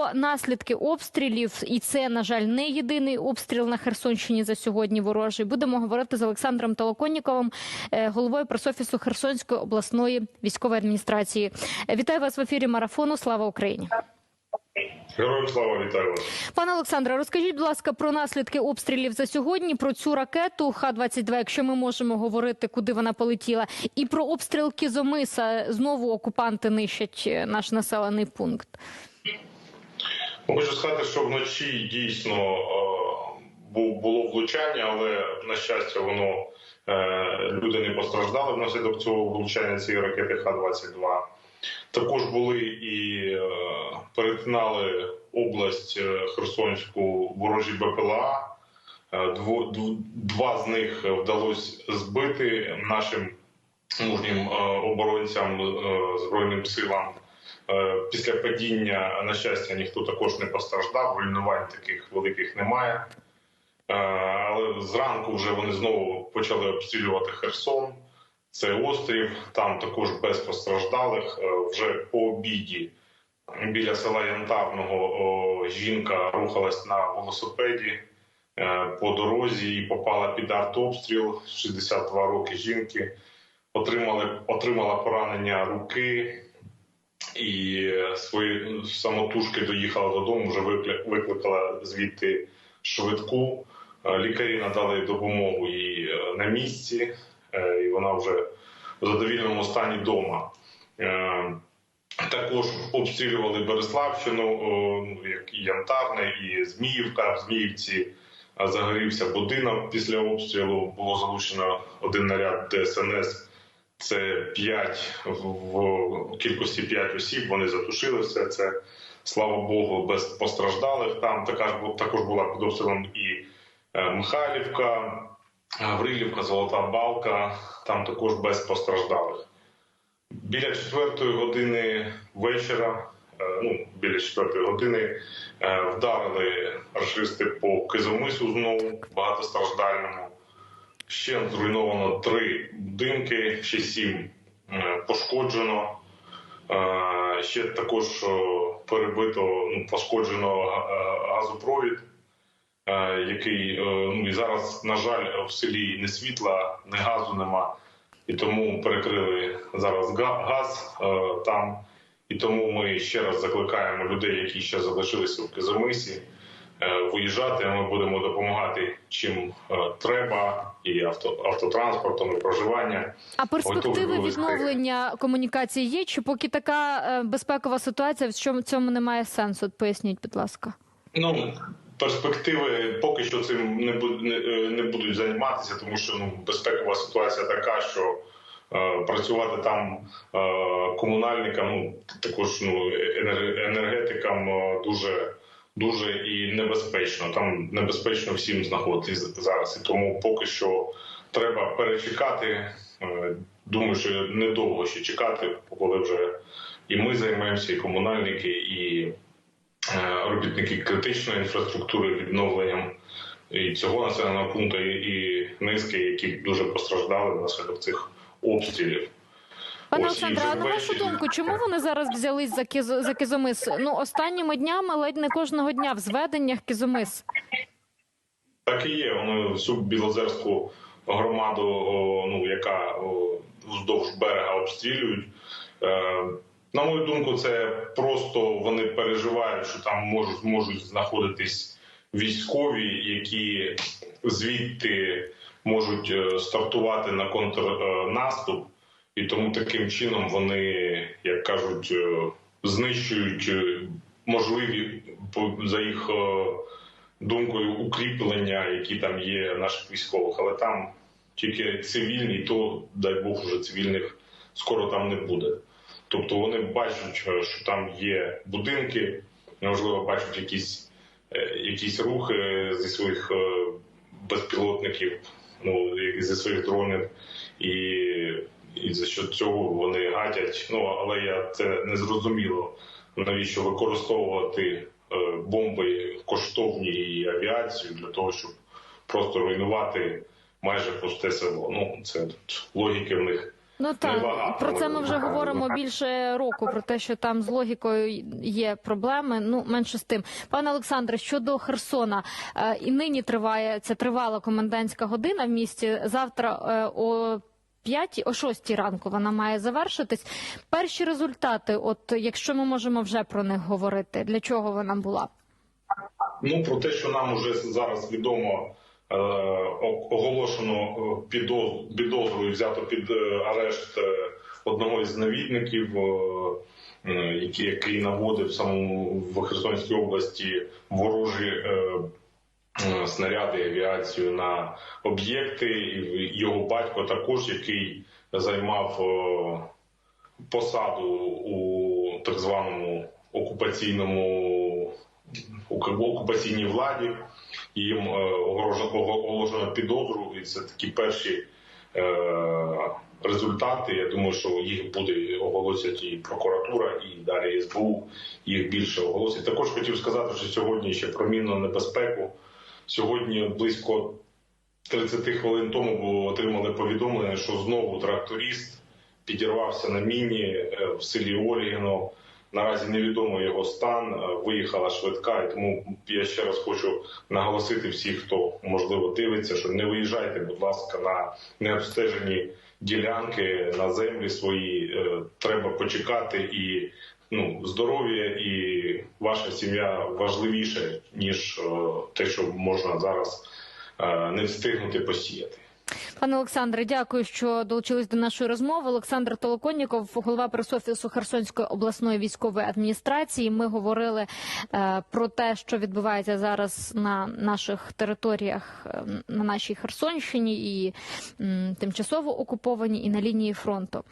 про наслідки обстрілів, і це, на жаль, не єдиний обстріл на Херсонщині за сьогодні. Ворожий будемо говорити з Олександром Толоконніковим, е, головою пресофісу Херсонської обласної військової адміністрації. Е, Вітаю вас в ефірі марафону. Слава Україні. Героям слава вітаю вас. Пане Олександре, розкажіть, будь ласка, про наслідки обстрілів за сьогодні, про цю ракету Х-22, якщо ми можемо говорити, куди вона полетіла, і про обстріл Кізомиса. Знову окупанти нищать е, наш населений пункт. Хочу сказати, що вночі дійсно е, було влучання, але на щастя, воно е, люди не постраждали внаслідок цього влучання цієї ракети Х-22. Також були і е, перетинали область Херсонську ворожі БПЛА. Два з них вдалося збити нашим мужнім оборонцям збройним силам. Е, Після падіння, на щастя, ніхто також не постраждав. Руйнувань таких великих немає. Е, Але зранку вже вони знову почали обстрілювати Херсон. Це острів, там також без постраждалих. Е, Вже по обіді біля села Янтарного жінка рухалась на велосипеді по дорозі і попала під артобстріл. 62 роки жінки. Отримали, отримала поранення руки і свої самотужки доїхала додому. Вже викли- викликала звідти швидку. Е, Лікарі надали допомогу їй е, на місці, е, і вона вже в задовільному стані вдома. Також обстрілювали Береславщину, ну, як і Янтарне, і Зміївка. В Зміївці загорівся будинок після обстрілу. Було залучено один наряд ДСНС. Це 5 в, кількості 5 осіб. Вони затушили все це. Слава Богу, без постраждалих. Там така ж також була під обстрілом і е, Михайлівка, Гаврилівка, Золота Балка. Там також без постраждалих. Біля четвертої години вечора, е, ну біля четвертої години, е, вдарили рашисти по Кизомису знову багатостраждальному. Ще зруйновано три будинки, ще сім е, пошкоджено. Е, Ще також перебито, ну, пошкоджено е, газопровід, е, який е, ну і зараз, на жаль, в селі не світла, не газу нема, і тому перекрили зараз газ е, там. І тому ми ще раз закликаємо людей, які ще залишилися в Кизомисі, е, виїжджати. Ми будемо допомагати чим е, треба, і авто, автотранспортом, і проживання. А перспективи Готові відновлення комунікації є? Чи поки така е, безпекова ситуація, в чому цьому немає сенсу? От Поясніть, будь ласка. Ну перспективи поки що цим не не, е, не будуть займатися, тому що ну безпекова ситуація така, що е, працювати там е, комунальникам, ну також ну енергетикам е, дуже. Дуже і небезпечно. Там небезпечно всім знаходитись зараз. І тому поки що треба перечекати. Е, Думаю, що недовго ще чекати, коли вже і ми займаємося, і комунальники, і е, робітники критичної інфраструктури відновленням і цього населеного пункту, і, низки, які дуже постраждали внаслідок цих обстрілів. Пане Олександре, а на вашу думку, чому вони зараз взялись за кіз за кізомис? Ну останніми днями ледь не кожного дня в зведеннях кізомис. Так і є. Вони всю білозерську громаду, ну яка вздовж берега обстрілюють. Е, на мою думку, це просто вони переживають, що там можуть можуть знаходитись військові, які звідти можуть е, стартувати на контрнаступ, і тому таким чином вони, як кажуть, е, знищують е, можливі за їх е, думкою укріплення, які там є наших військових, але там тільки цивільні, то дай Бог уже цивільних скоро там не буде. Тобто вони бачать, що там є будинки, можливо, бачать якісь, якісь рухи зі своїх безпілотників, ну зі своїх дронів, і, і за що цього вони гадять. Ну але я це не зрозуміло, навіщо використовувати е, бомби коштовні і авіацію для того, щоб просто руйнувати майже пусте село. Ну це тут логіки в них Ну так про це ми вже говоримо більше року. Про те, що там з логікою є проблеми. Ну менше з тим, пане Олександре, щодо Херсона, е, і нині триває ця тривала комендантська година в місті. Завтра е, о. П'ятій, о шостій ранку вона має завершитись. Перші результати, от якщо ми можемо вже про них говорити, для чого вона була? Ну про те, що нам уже зараз відомо, е, оголошено е, підозру взято під е, арешт одного із навідників, який, наводив в Херсонській області ворожі снаряди і авіацію на об'єкти. Його батько також, який займав е, посаду у так званому окупаційному окупаційній владі. Їм е, оголошено підозру, і це такі перші е, результати. Я думаю, що їх буде оголосять і прокуратура, і далі СБУ їх більше оголосять. Також хотів сказати, що сьогодні ще про мінну небезпеку. Сьогодні близько 30 хвилин тому отримали повідомлення, що знову тракторист підірвався на міні е, в селі Орігіно. Наразі невідомо його стан. Е, Виїхала швидка, і тому я ще раз хочу наголосити всіх, хто можливо дивиться, що не виїжджайте, будь ласка, на необстежені ділянки на землі свої. Е, Треба почекати і ну здоров'я і ваша сім'я важливіше ніж е, те, що можна зараз е, не встигнути посіяти. Пане Олександре, дякую, що долучились до нашої розмови. Олександр Толоконніков, голова пресофісу Херсонської обласної військової адміністрації. Ми говорили е, про те, що відбувається зараз на наших територіях е, на нашій Херсонщині і м, тимчасово окуповані, і на лінії фронту.